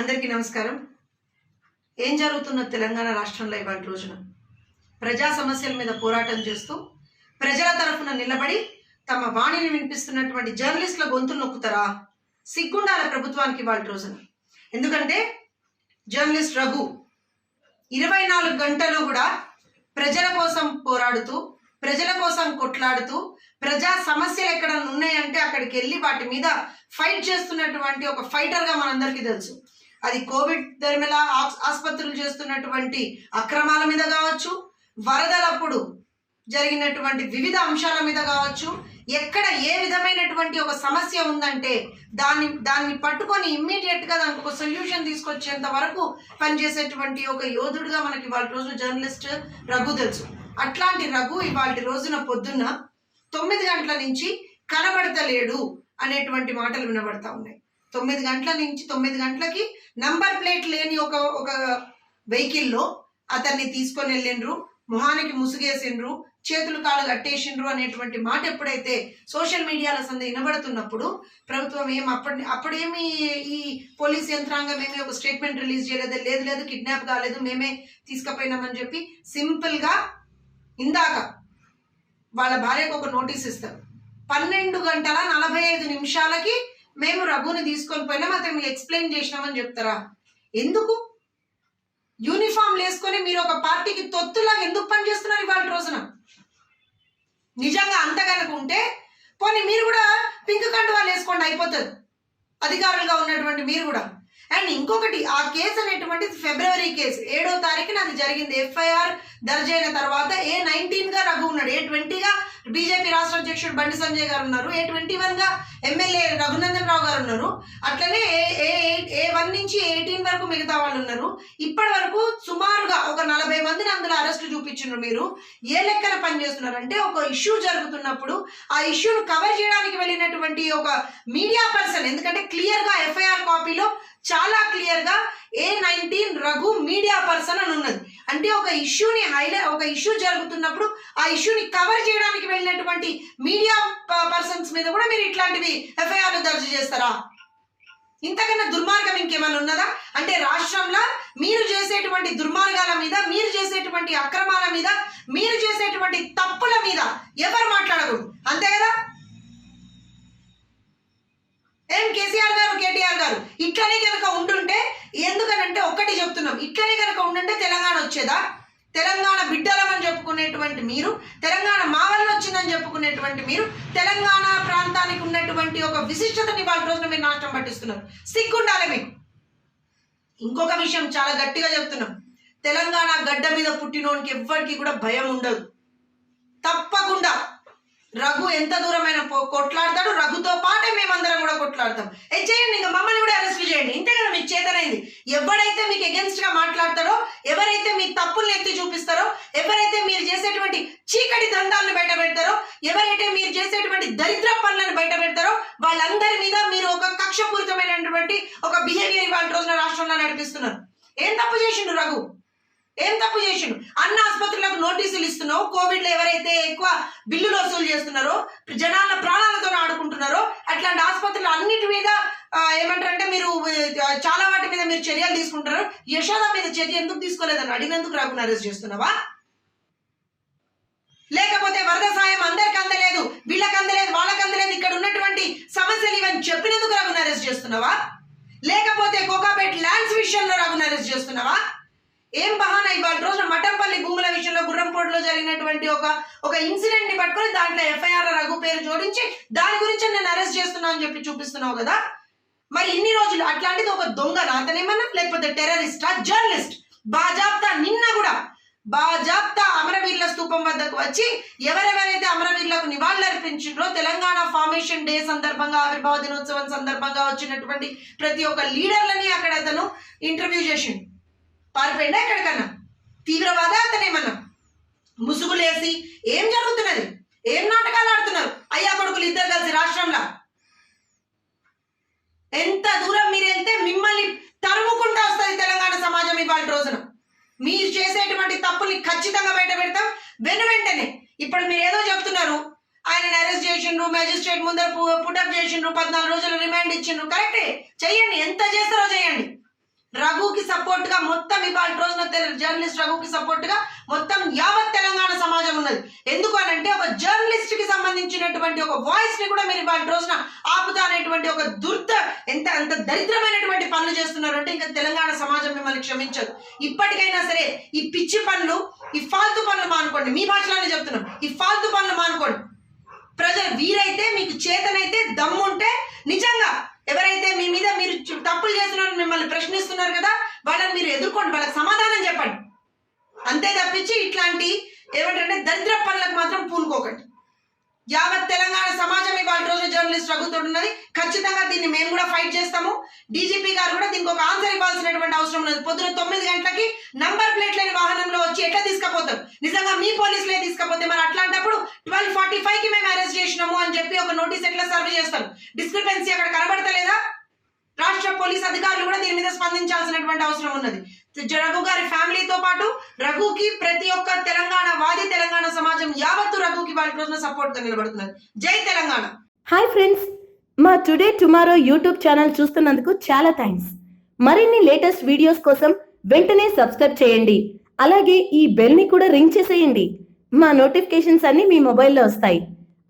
అందరికీ నమస్కారం. ఏం జరుగుతున్న తెలంగాణ రాష్ట్రంలో ఇవాళ రోజున? ప్రజా సమస్యల మీద పోరాటం చేస్తూ ప్రజల తరఫున నిలబడి తమ వాణిని వినిపిస్తున్నటువంటి జర్నలిస్టుల గొంతులు నొక్కుతారా? సిగ్గుండాల ప్రభుత్వానికి ఇవాళ రోజున. ఎందుకంటే జర్నలిస్ట్ రఘు ఇరవై నాలుగు గంటలు కూడా ప్రజల కోసం పోరాడుతూ ప్రజల కోసం కొట్లాడుతూ ప్రజా సమస్యలు ఎక్కడ ఉన్నాయంటే అక్కడికి వెళ్ళి వాటి మీద ఫైట్ చేస్తున్నటువంటి ఒక ఫైటర్గా మనందరికీ తెలుసు. అది కోవిడ్ దరిమిల ఆసుపత్రులు చేస్తున్నటువంటి అక్రమాల మీద కావచ్చు వరదలప్పుడు జరిగినటువంటి వివిధ అంశాల మీద కావచ్చు ఎక్కడ ఏ విధమైనటువంటి ఒక సమస్య ఉందంటే దాన్ని దాన్ని పట్టుకొని ఇమ్మీడియట్గా దానికి ఒక సొల్యూషన్ తీసుకొచ్చేంత వరకు పనిచేసేటువంటి ఒక యోధుడుగా మనకి ఇవాళ రోజు జర్నలిస్ట్ రఘు తెలుసు. అట్లాంటి రఘు ఇవాళ రోజున పొద్దున్న తొమ్మిది గంటల నుంచి కనబడతలేడు అనేటువంటి మాటలు వినబడతా ఉన్నాయి. తొమ్మిది గంటల నుంచి తొమ్మిది గంటలకి నంబర్ ప్లేట్ లేని ఒక ఒక వెహికల్లో అతన్ని తీసుకొని వెళ్ళిండ్రు. మొహానికి ముసుగేసిండ్రు. చేతులు కాళ్ళు కట్టేసిండ్రు అనేటువంటి మాట ఎప్పుడైతే సోషల్ మీడియాలో సంద వినబడుతున్నప్పుడు ప్రభుత్వం ఏం అప్పటి అప్పుడేమి ఈ పోలీస్ యంత్రాంగం ఏమి ఒక స్టేట్మెంట్ రిలీజ్ చేయలేదు. లేదు లేదు కిడ్నాప్ కాలేదు మేమే తీసుకుపోయినామని చెప్పి సింపుల్గా ఇందాక వాళ్ళ భార్యకు ఒక నోటీస్ ఇస్తారు. పన్నెండు గంటల నలభై ఐదు నిమిషాలకి మేము రఘుని తీసుకొని పోయినా అతను ఎక్స్ప్లెయిన్ చేసినామని చెప్తారా? ఎందుకు? యూనిఫామ్ వేసుకొని మీరు ఒక పార్టీకి తొత్తులాగా ఎందుకు పనిచేస్తున్నారు ఇవాళ రోజున? నిజంగా అంత కనుక ఉంటే పోనీ మీరు కూడా పింక్ కండువాలు వేసుకోండి అయిపోతుంది. అధికారులుగా ఉన్నటువంటి మీరు కూడా. అండ్ ఇంకొకటి ఆ కేసు అనేటువంటిది ఫిబ్రవరి కేసు. ఏడో తారీఖున అది జరిగింది. ఎఫ్ఐఆర్ దర్జైన తర్వాత ఏ నైన్టీన్గా రఘు ఉన్నాడు? ఏ ట్వంటీగా బీజేపీ రాష్ట్ర అధ్యక్షుడు బండి సంజయ్ గారు ఉన్నారు? ఏ ట్వంటీ వన్గా ఎమ్మెల్యే రఘునందన్ రావు గారు ఉన్నారు. అట్లనే ఏ ఏ ఏ వన్ నుంచి ఎయిటీన్ వరకు మిగతా వాళ్ళు ఉన్నారు. ఇప్పటి వరకు సుమారుగా ఒక నలభై మందిని అందులో అరెస్టు చూపించున్నారు మీరు. ఏ లెక్కన పనిచేస్తున్నారు అంటే ఒక ఇష్యూ జరుగుతున్నప్పుడు ఆ ఇష్యూను కవర్ చేయడానికి వెళ్ళినటువంటి ఒక మీడియా పర్సన్ ఎందుకంటే క్లియర్గా ఎఫ్ఐఆర్ కాపీలో చాలా క్లియర్గా A nineteen Raghu media person అని ఉన్నది. అంటే ఒక ఇష్యూని హైలైట్ ఒక ఇష్యూ జరుగుతున్నప్పుడు ఆ ఇష్యూని కవర్ చేయడానికి వెళ్ళినటువంటి మీడియా పర్సన్స్ మీద కూడా మీరు ఇట్లాంటివి ఎఫ్ఐఆర్లు దర్జు చేస్తారా? ఇంతకన్నా దుర్మార్గం ఇంకేమైనా ఉన్నదా? అంటే రాష్ట్రంలో మీరు చేసేటువంటి దుర్మార్గాల మీద మీరు చేసేటువంటి అక్రమాల మీద మీరు చేసేటువంటి తప్పుల మీద ఎవరు మాట్లాడకూడదు అంతే కదా? ఏం కేసీఆర్ గారు కేటీఆర్ గారు? ఇట్లనే కనుక ఉండుంటే ఎందుకనంటే ఒక్కటి చెప్తున్నాం. ఇట్లనే కనుక ఉండుంటే తెలంగాణ వచ్చేదా? తెలంగాణ బిడ్డలమని చెప్పుకునేటువంటి మీరు తెలంగాణ మా వల్ల వచ్చిందని చెప్పుకునేటువంటి మీరు తెలంగాణ ప్రాంతానికి ఉన్నటువంటి ఒక విశిష్టతని వాళ్ళ రోజున మీరు నాశనం పట్టిస్తున్నారు. సిగ్గుండాలి మీకు. ఇంకొక విషయం చాలా గట్టిగా చెప్తున్నాం. తెలంగాణ గడ్డ మీద పుట్టినోనికి ఎవ్వరికి కూడా భయం ఉండదు. తప్పకుండా రఘు ఎంత దూరమైన పో- కొట్లాడతాడు రఘుతో పాటు కొట్లాడతాం ఏ చేయండి ఇంకా మమ్మల్ని కూడా అరెస్ట్ చేయండి. ఇంతే కదా మీకు చేతనైంది. ఎవడైతే మీకు అగెన్స్ట్గా మాట్లాడతారో ఎవరైతే మీ తప్పుల్ని ఎత్తి చూపిస్తారో ఎవరైతే మీరు చేసేటువంటి చీకటి దందాలను బయట పెడతారో ఎవరైతే మీరు చేసేటువంటి దరిద్ర పనులను బయట పెడతారో వాళ్ళందరి మీద మీరు ఒక కక్షపూరితమైనటువంటి ఒక బిహేవియర్ వాళ్ళ రోజున రాష్ట్రంలో నడిపిస్తున్నారు. ఏం తప్పు చేసిండు రఘు? ఏం తప్పు చేసిండు? అన్న ఆసుపత్రులకు నోటీసులు ఇస్తున్నావు. కోవిడ్లో ఎవరైతే ఎక్కువ బిల్లులు వసూలు చేస్తున్నారో జనాల అన్నిటి మీద ఏమంటారంటే మీరు చాలా వాటి మీద మీరు చర్యలు తీసుకుంటారు. యశోద మీద చర్య ఎందుకు తీసుకోలేదని అడిగినందుకు రాకుండా అరెస్ట్ చేస్తున్నావా? లేకపోతే వరద సాయం అందరికి అందలేదు వీళ్ళకి అందలేదు వాళ్ళకి అందలేదు ఇక్కడ ఉన్నటువంటి సమస్యలు ఇవన్నీ చెప్పినందుకు రాకుండా అరెస్ట్ చేస్తున్నావా? లేకపోతే కోకాపేట ల్యాండ్స్ విషయంలో రాకుండా అరెస్ట్ చేస్తున్నావా? ఏం బహానా ఇవాళ రోజున మఠంపల్లి భూముల విషయంలో గుర్రంపోటులో జరిగినటువంటి ఒక ఒక ఇన్సిడెంట్ని పట్టుకొని దాంట్లో ఎఫ్ఐఆర్ రఘు పేరు జోడించి దాని గురించి నేను అరెస్ట్ చేస్తున్నా అని చెప్పి చూపిస్తున్నావు కదా? మరి ఇన్ని రోజులు అట్లాంటిది ఒక దొంగ నాతనేమన్నా లేకపోతే టెర్రరిస్టా జర్నలిస్ట్ బాజాబ్తా నిన్న కూడా బాజాబ్తా అమరవీరుల స్థూపం వద్దకు వచ్చి ఎవరెవరైతే అమరవీరులకు నివాళులర్పించారో తెలంగాణ ఫార్మేషన్ డే సందర్భంగా ఆవిర్భావ దినోత్సవం సందర్భంగా వచ్చినటువంటి ప్రతి ఒక్క లీడర్లని అక్కడ అతను ఇంటర్వ్యూ చేసిండు. పారిపోయిందా ఎక్కడికన్నా? తీవ్రవాద అతనేమన్నా? ముసుగులేసి ఏం జరుగుతున్నది? ఏం నాటకాలు ఆడుతున్నారు? అయ్యా కొడుకులు ఇద్దరు కలిసి రాష్ట్రంలో. ఎంత దూరం మీరు వెళ్తే మిమ్మల్ని తరుముకుంటూ వస్తుంది తెలంగాణ సమాజం ఇవాళ రోజున. మీరు చేసేటువంటి తప్పుల్ని ఖచ్చితంగా బయట పెడతాం. వెను వెంటనే. ఇప్పుడు మీరు ఏదో చెప్తున్నారు. ఆయన అరెస్ట్ చేసిండ్రు మెజిస్ట్రేట్ ముందర పుటప్ చేసిండ్రు పద్నాలుగు రోజులు రిమాండ్ ఇచ్చిండ్రు. కరెక్టే. చెయ్యండి. ఎంత చేస్తారో చేయండి రఘుకి సపోర్ట్గా మొత్తం ఇవాళ రోజున తెల- జర్నలిస్ట్ రఘుకి సపోర్ట్గా మొత్తం యావత్ తెలంగాణ సమాజం ఉన్నది. ఎందుకు అని అంటే ఒక జర్నలిస్ట్కి సంబంధించినటువంటి ఒక వాయిస్ని కూడా మీరు ఇవాళ రోజున ఆపుతా అనేటువంటి ఒక దుర్ద ఎంత అంత దరిద్రమైనటువంటి పనులు చేస్తున్నారు అంటే ఇంకా తెలంగాణ సమాజం మిమ్మల్ని క్షమించదు. ఇప్పటికైనా సరే ఈ పిచ్చి పనులు ఈ ఫాల్తు పనులు మానుకోండి. మీ భాషలోనే చెప్తున్నాం. ఈ ఫాల్తు పనులు మానుకోండి. ప్రజలు వీరైతే మీకు చేతనైతే దమ్ముంటే నిజంగా ఎవరైతే మీ మీద మీరు తప్పులు చేస్తున్నారు మిమ్మల్ని ప్రశ్నిస్తున్నారు కదా వాళ్ళని మీరు ఎదుర్కోండి వాళ్ళకి సమాధానం చెప్పండి. అంతే తప్పించి ఇట్లాంటి ఏమంటే దరిద్ర పనులకు మాత్రం పూనుకోకండి. యావత్ తెలంగాణ సమాజం ఇవాళ రోజు జర్నలిస్ట్ రఘుతోటి ఖచ్చితంగా దీన్ని మేము కూడా ఫైట్ చేస్తాము. డీజీపీ గారు కూడా దీనికి ఒక ఆన్సర్ ఇవ్వాల్సినటువంటి అవసరం ఉన్నది పొద్దున తొమ్మిది గంటలకి నంబర్ ప్లేట్ లేని వాహనంలో వచ్చి ఎట్లా తీసుకపోతాం నిజంగా మీ పోలీసులే తీసుకపోతే మరి అట్లాంటప్పుడు ట్వెల్వ్ ఫార్టీ ఫైవ్కి మేము అరెస్ట్ ఒక నోటీస్ ఎట్లా సర్వ్ చేస్తారు? డిస్క్రిపెన్సీ అక్కడ కనబడతలేదా? రాష్ట్ర పోలీస్ అధికారులు కూడా దీని మీద స్పందించాల్సినటువంటి అవసరం ఉన్నది. రఘు గారి ఫ్యామిలీతో పాటు రఘుకి ప్రతి ఒక్క తెలంగాణ వాది తెలంగాణ సమాజం యావత్తు రఘుకి వాళ్ళ రోజున సపోర్ట్గా నిలబడుతున్నది. జై తెలంగాణ! హాయ్ ఫ్రెండ్స్ మా టుడే టుమారో యూట్యూబ్ ఛానల్ చూస్తున్నందుకు చాలా థ్యాంక్స్ మరిన్ని లేటెస్ట్ వీడియోస్ కోసం వెంటనే సబ్స్క్రైబ్ చేయండి. అలాగే ఈ బెల్ని కూడా రింగ్ చేసేయండి. మా నోటిఫికేషన్స్ అన్ని మీ మొబైల్లో వస్తాయి.